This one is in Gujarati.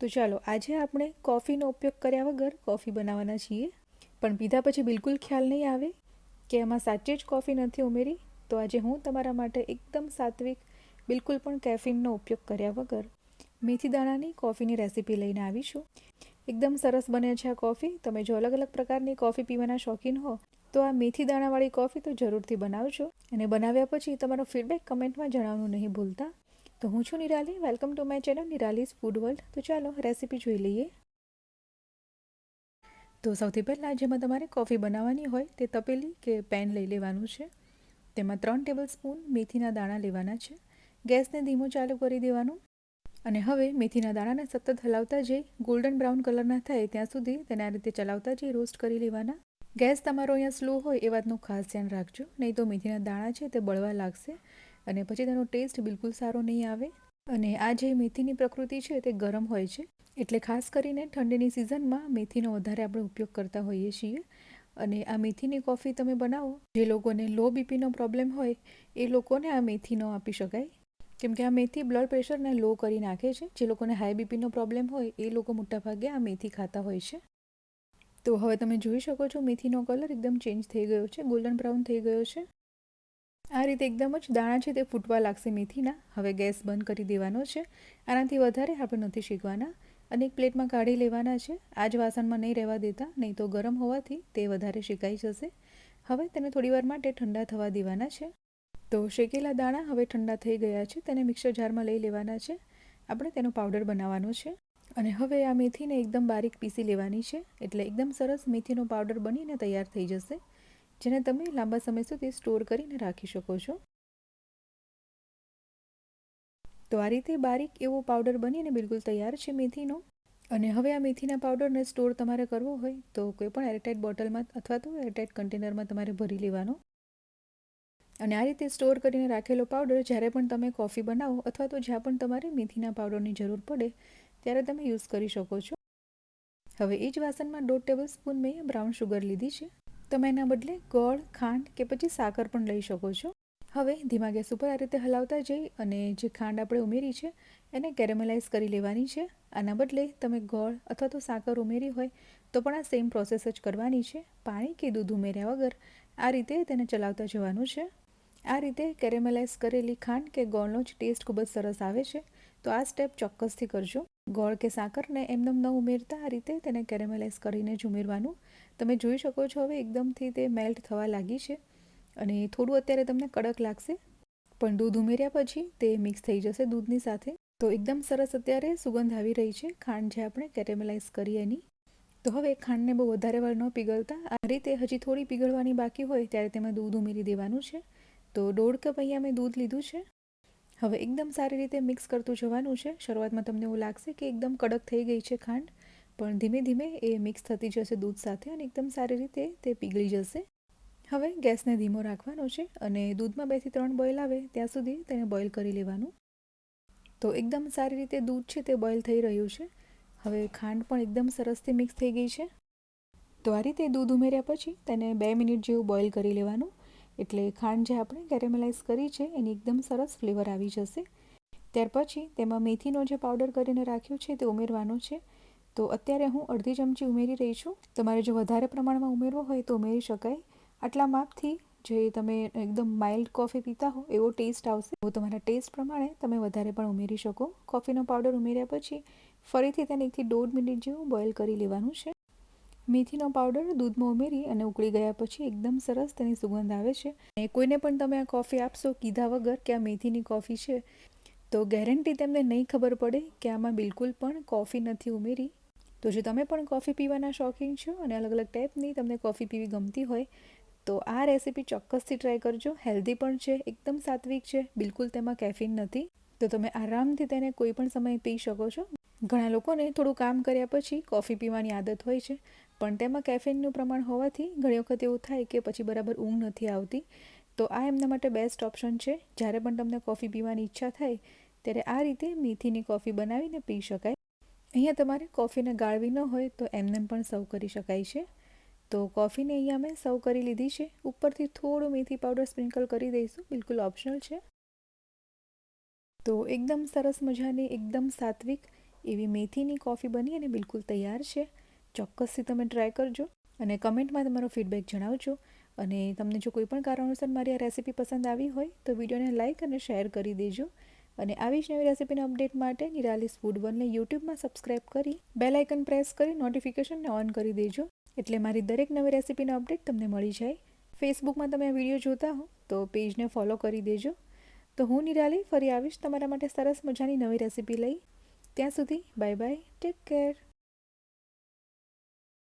તો ચાલો, આજે આપણે કોફીનો ઉપયોગ કર્યા વગર કોફી બનાવવાના છીએ. પણ પીધા પછી બિલકુલ ખ્યાલ નહીં આવે કે એમાં સાચે જ કોફી નથી ઉમેરી. તો આજે હું તમારા માટે એકદમ સાત્વિક, બિલકુલ પણ કેફીનનો ઉપયોગ કર્યા વગર મેથી દાણાની કોફીની રેસીપી લઈને આવી છું. એકદમ સરસ બને છે આ કોફી તમે જો અલગ અલગ પ્રકારની કોફી પીવાના શોખીન હો, તો આ મેથી દાણાવાળી કોફી તો જરૂરથી બનાવજો. અને બનાવ્યા પછી તમારો ફીડબેક કમેન્ટમાં જણાવવાનું નહીં ભૂલતા. તો હું છું Nirali. Welcome to my channel Nirali's food world તો ચાલો રેસીપી જોઈ લઈએ. તો સૌથી પહેલાં જેમાં તમારે કોફી બનાવવાની હોય તે તપેલી કે પેન લઈ લેવાનું છે. તેમાં ત્રણ ટેબલ સ્પૂન મેથીના દાણા લેવાના છે. ગેસને ધીમો ચાલુ કરી દેવાનું. અને હવે મેથીના દાણાને સતત હલાવતા જઈ ગોલ્ડન બ્રાઉન કલરના થાય ત્યાં સુધી તેને આ રીતે ચલાવતા જઈ રોસ્ટ કરી લેવાના. ગેસ તમારો અહીંયા સ્લો હોય એ વાતનું ખાસ ધ્યાન રાખજો. નહીં તો મેથીના દાણા છે તે બળવા લાગશે. અને પછી તેનો ટેસ્ટ બિલકુલ સારો નહીં આવે. અને આ જે મેથીની પ્રકૃતિ છે તે ગરમ હોય છે. એટલે ખાસ કરીને ઠંડીની સિઝનમાં મેથીનો વધારે આપણે ઉપયોગ કરતા હોઈએ છીએ. અને આ મેથીની કોફી તમે બનાવો, જે લોકોને લો બીપીનો પ્રોબ્લેમ હોય, એ લોકોને આ મેથી ન આપી શકાય. કેમ કે આ મેથી બ્લડ પ્રેશરને લો કરી નાખે છે. જે લોકોને હાઈ બીપીનો પ્રોબ્લેમ હોય, એ લોકો મોટાભાગે આ મેથી ખાતા હોય છે. તો હવે તમે જોઈ શકો છો મેથીનો કલર એકદમ ચેન્જ થઈ ગયો છે, ગોલ્ડન બ્રાઉન થઈ ગયો છે. આ રીતે એકદમ જ દાણા છે તે ફૂટવા લાગશે મેથીના. હવે ગેસ બંધ કરી દેવાનો છે. આનાથી વધારે આપણે નથી શીખવાના અને એક પ્લેટમાં કાઢી લેવાના છે. આ જ વાસણમાં નહીં રહેવા દેતા, નહીં તો ગરમ હોવાથી તે વધારે શેકાઈ જશે. હવે તેને થોડીવાર માટે ઠંડા થવા દેવાના છે. તો શેકેલા દાણા હવે ઠંડા થઈ ગયા છે. તેને મિક્સર જારમાં લઈ લેવાના છે. આપણે તેનો પાવડર બનાવવાનો છે. અને હવે આ મેથીને એકદમ બારીક પીસી લેવાની છે. એટલે એકદમ સરસ મેથીનો પાવડર બનીને તૈયાર થઈ જશે. જેને તમે લાંબા સમય સુધી સ્ટોર કરીને રાખી શકો છો. તો આ રીતે બારીક એવો પાવડર બનીને બિલકુલ તૈયાર છે મેથીનો. અને હવે આ મેથીના પાવડરને સ્ટોર તમારે કરવો હોય તો કોઈ પણ એરટાઇટ બોટલમાં અથવા તો એરટાઇટ કન્ટેનરમાં તમારે ભરી લેવાનો. અને આ રીતે સ્ટોર કરીને રાખેલો પાવડર જ્યારે પણ તમે કોફી બનાવો અથવા તો જ્યાં પણ તમારે મેથીના પાવડરની જરૂર પડે ત્યારે તમે યુઝ કરી શકો છો. હવે એ જ વાસણમાં દોઢ ટેબલ સ્પૂન મેં બ્રાઉન શુગર લીધી છે. તમે એના બદલે ગોળ, ખાંડ કે પછી સાકર પણ લઈ શકો છો. હવે ધીમા ગેસ ઉપર આ રીતે હલાવતા જઈ અને જે ખાંડ આપણે ઉમેરી છે, એને કેરેમલાઇઝ કરી લેવાની છે. આના બદલે તમે ગોળ અથવા તો સાકર ઉમેરી હોય, તો પણ આ સેમ પ્રોસેસ જ કરવાની છે. પાણી કે દૂધ ઉમેર્યા વગર આ રીતે તેને ચલાવતા જવાનું છે. આ રીતે કેરેમલાઇઝ કરેલી ખાંડ કે ગોળનો જ ટેસ્ટ ખૂબ જ સરસ આવે છે. તો આ સ્ટેપ ચોક્કસથી કરજો. ગોળ કે સાકરને એમનેમ ન ઉમેરતા, આ રીતે તેને કેરેમલાઇઝ કરીને જ ઉમેરવાનું. તમે જોઈ શકો છો હવે એકદમથી તે મેલ્ટ થવા લાગી છે અને થોડું અત્યારે તમને કડક લાગશે, પણ દૂધ ઉમેર્યા પછી તે મિક્સ થઈ જશે દૂધની સાથે. તો એકદમ સરસ અત્યારે સુગંધ આવી રહી છે, ખાંડ જે આપણે કેરેમલાઇઝ કરી એની. તો હવે ખાંડને બહુ વધારે વાર ન પીગળતા. આ રીતે હજી થોડી પીગળવાની બાકી હોય ત્યારે તેમાં દૂધ ઉમેરી દેવાનું છે. તો દોઢ કપ અહીંયા મેં દૂધ લીધું છે. હવે એકદમ સારી રીતે મિક્સ કરતું જવાનું છે. શરૂઆતમાં તમને એવું લાગશે કે એકદમ કડક થઈ ગઈ છે ખાંડ, પણ ધીમે ધીમે એ મિક્સ થતી જશે દૂધ સાથે અને એકદમ સારી રીતે તે પીગળી જશે. હવે ગેસને ધીમો રાખવાનો છે અને દૂધમાં બેથી ત્રણ બોઇલ આવે ત્યાં સુધી તેને બોઇલ કરી લેવાનું. તો એકદમ સારી રીતે દૂધ છે તે બોઇલ થઈ રહ્યું છે. હવે ખાંડ પણ એકદમ સરસથી મિક્સ થઈ ગઈ છે. તો આ રીતે દૂધ ઉમેર્યા પછી તેને બે મિનિટ જેવું બોઇલ કરી લેવાનું. એટલે ખાંડ જે આપણે કેરેમલાઇઝ કરી છે, એની એકદમ સરસ ફ્લેવર આવી જશે. ત્યાર પછી તેમાં મેથીનો જે પાવડર કરીને રાખ્યો છે, તે ઉમેરવાનો છે. તો અત્યારે હું અડધી ચમચી ઉમેરી રહી છું. તમારે જો વધારે પ્રમાણમાં ઉમેરવો હોય તો ઉમેરી શકાય. આટલા માપથી જે તમે એકદમ માઇલ્ડ કોફી પીતા હો, એવો ટેસ્ટ આવશે. એવો તમારા ટેસ્ટ પ્રમાણે તમે વધારે પણ ઉમેરી શકો. કોફીનો પાવડર ઉમેર્યા પછી ફરીથી તેને એકથી દોઢ મિનિટ જેવું બોઇલ કરી લેવાનું છે. મેથીનો પાવડર, દૂધમાં ઉમેરી અને ઉકળી ગયા પછી એકદમ સરસ તેની સુગંધ આવે છે. અને કોઈને પણ તમે આ કોફી આપશો કીધા વગર કે આ મેથીની કોફી છે, તો ગેરંટી તેમને નહીં ખબર પડે કે આમાં બિલકુલ પણ કોફી નથી ઉમેરી. તો જો તમે પણ કોફી પીવાના શોખીન છો અને અલગ અલગ ટાઈપની તમને કોફી પીવી ગમતી હોય, તો આ રેસીપી ચોક્કસથી ટ્રાય કરજો. હેલ્ધી પણ છે, એકદમ સાત્વિક છે, બિલકુલ તેમાં કેફીન નથી. તો તમે આરામથી તેને કોઈ પણ સમયે પી શકો છો. ઘણા લોકોને થોડું કામ કર્યા પછી કોફી પીવાની આદત હોય છે, પણ તેમાં કેફીનનું પ્રમાણ હોવાથી ઘણી વખત એવું થાય કે પછી બરાબર ઊંઘ નથી આવતી. તો આ એમના માટે બેસ્ટ ઓપ્શન છે. જ્યારે પણ તમને કોફી પીવાની ઈચ્છા થાય, ત્યારે આ રીતે મેથીની કોફી બનાવીને પી શકાય. અહીંયા તમારે કોફીને ગાળવી ન હોય તો એમને પણ સર્વ કરી શકાય છે. તો કોફીને અહીંયા મેં સર્વ કરી લીધી છે. ઉપરથી થોડું મેથી પાવડર સ્પ્રિંકલ કરી દઈશું. બિલકુલ ઓપ્શનલ છે. તો એકદમ સરસ મજાની, એકદમ સાત્વિક એવી મેથીની કોફી બની અને બિલકુલ તૈયાર છે. ચોક્કસથી તમે ટ્રાય કરજો અને કમેન્ટમાં તમારો ફીડબેક જણાવજો. અને તમને જો કોઈ પણ કારણોસર મારી આ રેસીપી પસંદ આવી હોય તો વિડીયોને લાઇક અને શેર કરી દેજો. અને આવી જ નવી રેસીપીના અપડેટ માટે નિરાલીસ ફૂડ વનને યુટ્યુબમાં સબસ્ક્રાઇબ કરી બેલ આઇકન પ્રેસ કરી નોટિફિકેશનને ઓન કરી દેજો. એટલે મારી દરેક નવી રેસીપીનો અપડેટ તમને મળી જાય. ફેસબુકમાં તમે આ વીડિયો જોતા હો તો પેજને ફોલો કરી દેજો. તો હું નિરાલી ફરી આવીશ તમારા માટે સરસ મજાની નવી રેસીપી લઈ. ત્યાં સુધી બાય બાય ટેક કેર.